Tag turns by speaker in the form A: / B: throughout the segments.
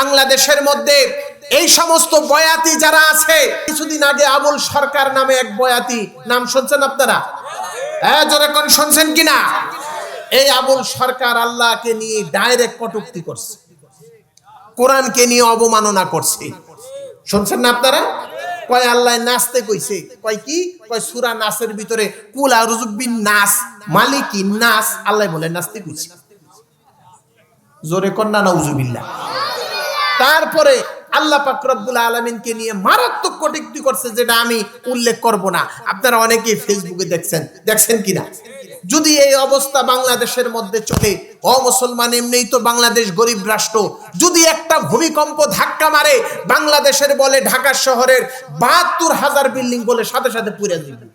A: বাংলাদেশের মধ্যে এই সমস্ত বয়াতি যারা আছে, কিছুদিন আগে আবুল সরকার নামে এক বয়াতি, নাম শুনছেন আপনারা? হ্যাঁ কোন শুনছেন কিনা? এই আবুল সরকার আল্লাহকে নিয়ে ডাইরেক্ট কটুক্তি করছে। কোরআনকে নিয়ে অবমাননা করছে। শুনছেন না আপনারা? কয় আল্লাহ নাচতে কইছে। কয় কি? কয় সুরা নাচের ভিতরে, কুল আর রুজুবিন নাচ মালিকি নাচ আল্লাহ বলে নাচতে কইছে। জোরে কন্যা নাউজুবিল্লাহ তারপরে আল্লাহ পাক রব্বুল আলমিনকে নিয়ে মারাত্মক কটুক্তি করছে, যেটা আমি উল্লেখ করব না। আপনারা অনেকেই ফেসবুকে দেখছেন। দেখছেন কিনা? যদি এই অবস্থা বাংলাদেশের মধ্যে চলে, ও মুসলমান, এমনিই তো বাংলাদেশ গরিব রাষ্ট্র। যদি একটা ভূমিকম্প ধাক্কা মারে, বাংলাদেশের বলে ঢাকা শহরের বাহাত্তর হাজার বিল্ডিং বলে সাথে সাথে পুড়ে দিবে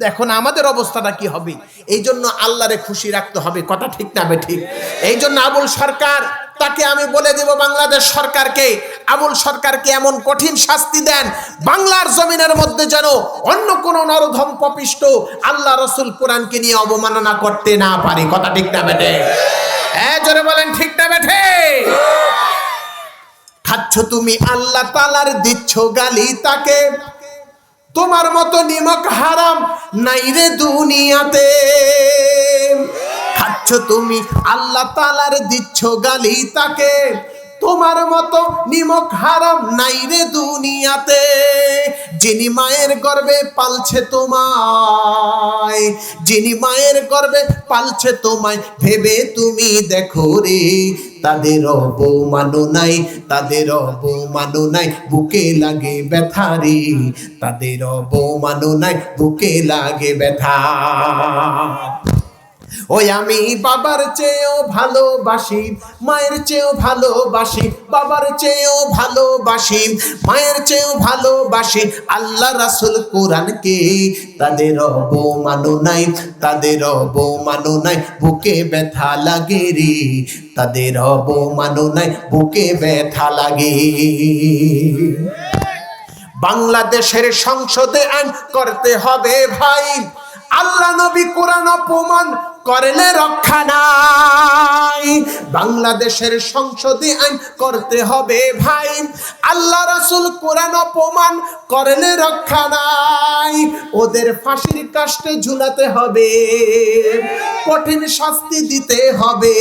A: এখন আমাদের অবস্থাটা কি হবে? এই জন্য আল্লাহরে খুশি রাখতে হবে। কথা ঠিক না বে ঠিক? এই জন্য আবুল সরকার তাকে আমি বলে দেব, বাংলাদেশ সরকারকে আবুল সরকারকে এমন কঠিন শাস্তি দেন, বাংলার জমিনের মধ্যে যেন অন্য কোন নরধম পপিষ্ট আল্লাহ রসুল কোরআনকে নিয়ে অবমাননা করতে না পারে। কথা ঠিক না বেটে হ্যাঁ বলেন, ঠিক না বেঠে? খাচ্ছ তুমি আল্লাহ তালার দিচ্ছ গালি তাকে, তোমার মতো নিমক হারাম নাই রে দুনিয়াতে। খাচ্ছ তুমি? আল্লাহ তালার দিচ্ছ গালি তাকে। তোমার মতো নিমক হারাম নাই রে দুনিয়াতে। যিনি মায়ের গর্বে পালছে তোমায়, যিনি মায়ের গর্বে পালছে তোমায়, ভেবে তুমি দেখো রে, তাদের অবমানো নাই, তাদের অবমানো নাই, বুকে লাগে ব্যথা রে। তাদের অবমানো নাই, বুকে লাগে ব্যথা। ওই আমি বাবার চেয়েও ভালোবাসি, মায়ের চেয়েও ভালোবাসি, বাবার চেয়েও ভালোবাসি, মায়ের চেয়েও ভালোবাসি। আল্লাহ রাসুল কোরআনকে তাদের অবমানো নাই, তাদের অবমানো নাই, বুকে ব্যথা লাগে রে। তাদের অবমানো নাই, বুকে ব্যথা লাগে। বাংলাদেশের সংসদে আইন করতে হবে ভাই। আল্লাহ নবী কোরআন অপমান করলে রক্ষা নাই। বাংলাদেশের সংসদে আইন করতে হবে ভাই। আল্লাহ রাসূল কোরআন অপমান করলে রক্ষা নাই। ওদের ফাঁসির কাষ্টে ঝুলাতে হবে। কঠিন শাস্তি দিতে হবে।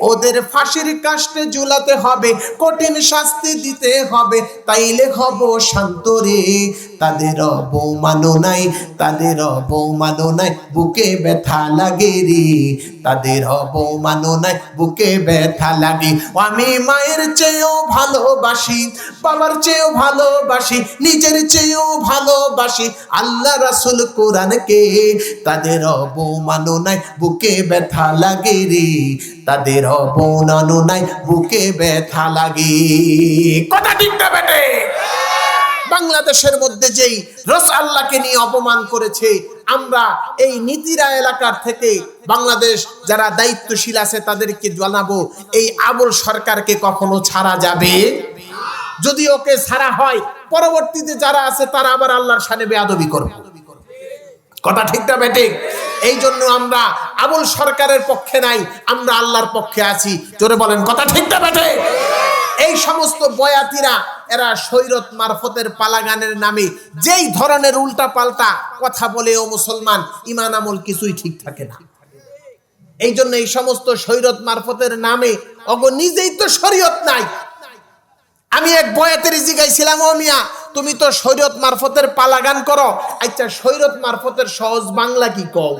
A: ওদের ফাঁসির কাষ্টে ঝুলাতে হবে। কঠিন শাস্তি দিতে হবে। তাইলে হব শান্ত রে। তাদের অবমাননাই তাদের অবমাননাই বুকে ব্যথা লাগে রে তাদের অবমাননাই বুকে ব্যথা লাগে। আমি মায়ের চেয়েও ভালোবাসি, বাবার চেয়েও ভালোবাসি, নিজের চেয়েও ভালোবাসি। আল্লাহ রাসুল কোরআনকে তাদের অবমাননাই বুকে ব্যথা লাগে রে। তাদের অবমাননাই বুকে ব্যথা লাগে। কথা ঠিক না বেটে? বাংলাদেশের মধ্যে যেই রস আল্লাহকে নিয়ে অপমান করেছে, আমরা এই নীতিরা এলাকার থেকে বাংলাদেশ যারা দায়িত্বশীল আছে তাদেরকে জানাব, এই আবুল সরকারকে কখনো ছাড়া যাবে? যদি ওকে ছাড়া হয়, পরবর্তীতে যারা আছে তারা আবার আল্লাহর সানে বেয়াদবি করবে। কথা ঠিক না বেটে এই জন্য আমরা আবুল সরকারের পক্ষে নাই, আমরা আল্লাহর পক্ষে আছি। জোরে বলেন, কথা ঠিক না বেটে এই সমস্ত বয়াতিরা এরা সৈরত মারফতের পালাগানের নামে। যেই ধরনের উল্টা পাল্টা কথা বলে ও মুসলমান, ইমান আমল কিছুই ঠিক থাকে না। এই জন্য এই সমস্ত সৈরত মারফতের নামে অগ নিজেই তো শরীয়ত নাই। আমি এক বয়াতের জিগাইছিলাম ও মিয়া, তুমি তো সৈরত মারফতের পালাগান করো। আচ্ছা সৈরত মারফতের সহজ বাংলা কি কও?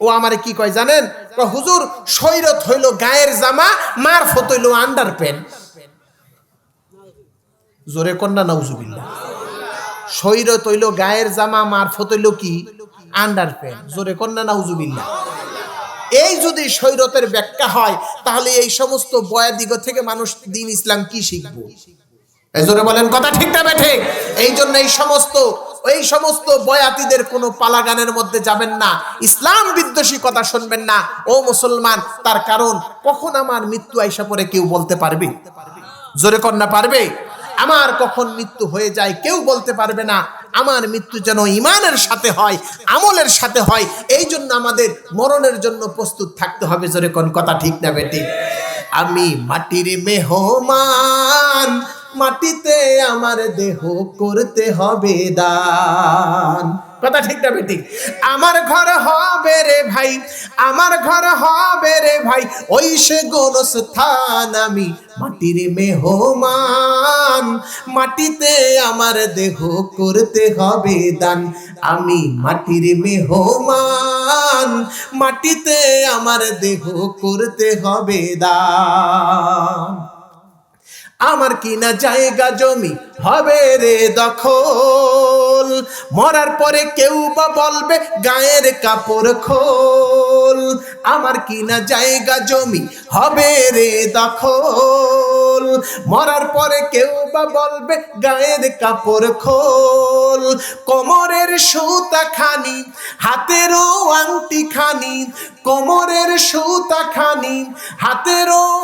A: ও আমারে কি কয় জানেন? হুজুর, সৈরত হইল গায়ের জামা, মারফত হইল আন্ডার প্যান্ট জোরে কন্যা, নাউজুবিল্লাহ। সৈরত হইল, গায়ের জামা, মারফত হইল কি? Underpant. জোরে কন্যা, নাউজুবিল্লাহ। এই যদি সৈরতের ব্যাখ্যা হয়, তাহলে এই সমস্ত বয়াদিগ থেকে মানুষ দিন ইসলাম কি শিখব? জোরে বলেন, কথা ঠিক না বেঠে? এই জন্য এই সমস্ত এই সমস্ত বয়াতিদের কোনো পালাগানের মধ্যে যাবেন না। ইসলাম বিদ্বেষী কথা শুনবেন না। ও মুসলমান, তার কারণ কখন আমার মৃত্যু আইসা পরে কেউ বলতে পারবে? জোরে কন্যা, পারবে? আমার কখন মৃত্যু হয়ে যায় কেউ বলতে পারবে না। আমার মৃত্যু যেন ইমানের সাথে হয়, আমলের সাথে হয়, এই জন্য আমাদের মরণের জন্য প্রস্তুত থাকতে হবে। জোরে কোন কথা ঠিক না বেটি? আমি মাটির মেহমান, মাটিতে আমার দেহ করতে হবে দান। কথা ঠিক না বেটি আমার ঘর হবে রে ভাই, আমার ঘর হবে রে ভাই, ওই সে গোরস্থান আমি মাটির মেহমান। মাটিতে আমার দেহ করতে হবে দান, আমি মাটির মেহমান। মাটিতে আমার দেহ করতে হবে দান। আমার কিনা জায়গা জমি হবে রে দখল। মরার পরে কেউ বা বলবে, গায়ের কাপড় খোল। আমার কিনা জায়গা জমি? হবে রে দখল। মরার পরে কেউ বা বলবে, গায়ের কাপড় খোল। কোমরের সুতা খানি, হাতেরও আংটি খানি, কোমরের সুতা খানি, হাতেরও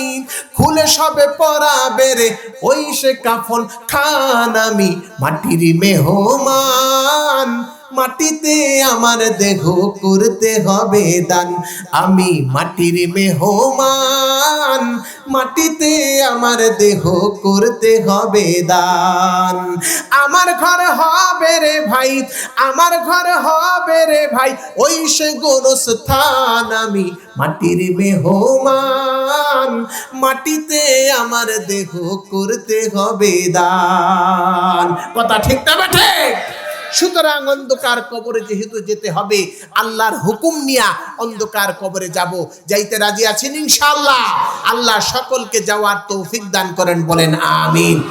A: খানি খুলে সবে পরাবে রে। ওই সে কাফন খান আমি মাটির মেহমান। মাটিতে আমার দেহ করতে হবে দান। আমি মাটির মেহমান, মাটিতে আমার দেহ করতে হবে দান। আমার ঘর হবে রে ভাই, আমার ঘর হবে রে ভাই, ওই সে গোরস্থান। আমি মাটির মেহমান, মাটিতে আমার দেহ করতে হবে দান। কথা ঠিক না বেঠে সুতরাং অন্ধকার কবরে যেহেতু যেতে হবে, আল্লাহর হুকুম নিয়া অন্ধকার কবরে যাব। যাইতে রাজি আছেন ইনশাআল্লাহ। আল্লাহ সকলকে যাওয়ার তৌফিক দান করেন, বলেন আমিন।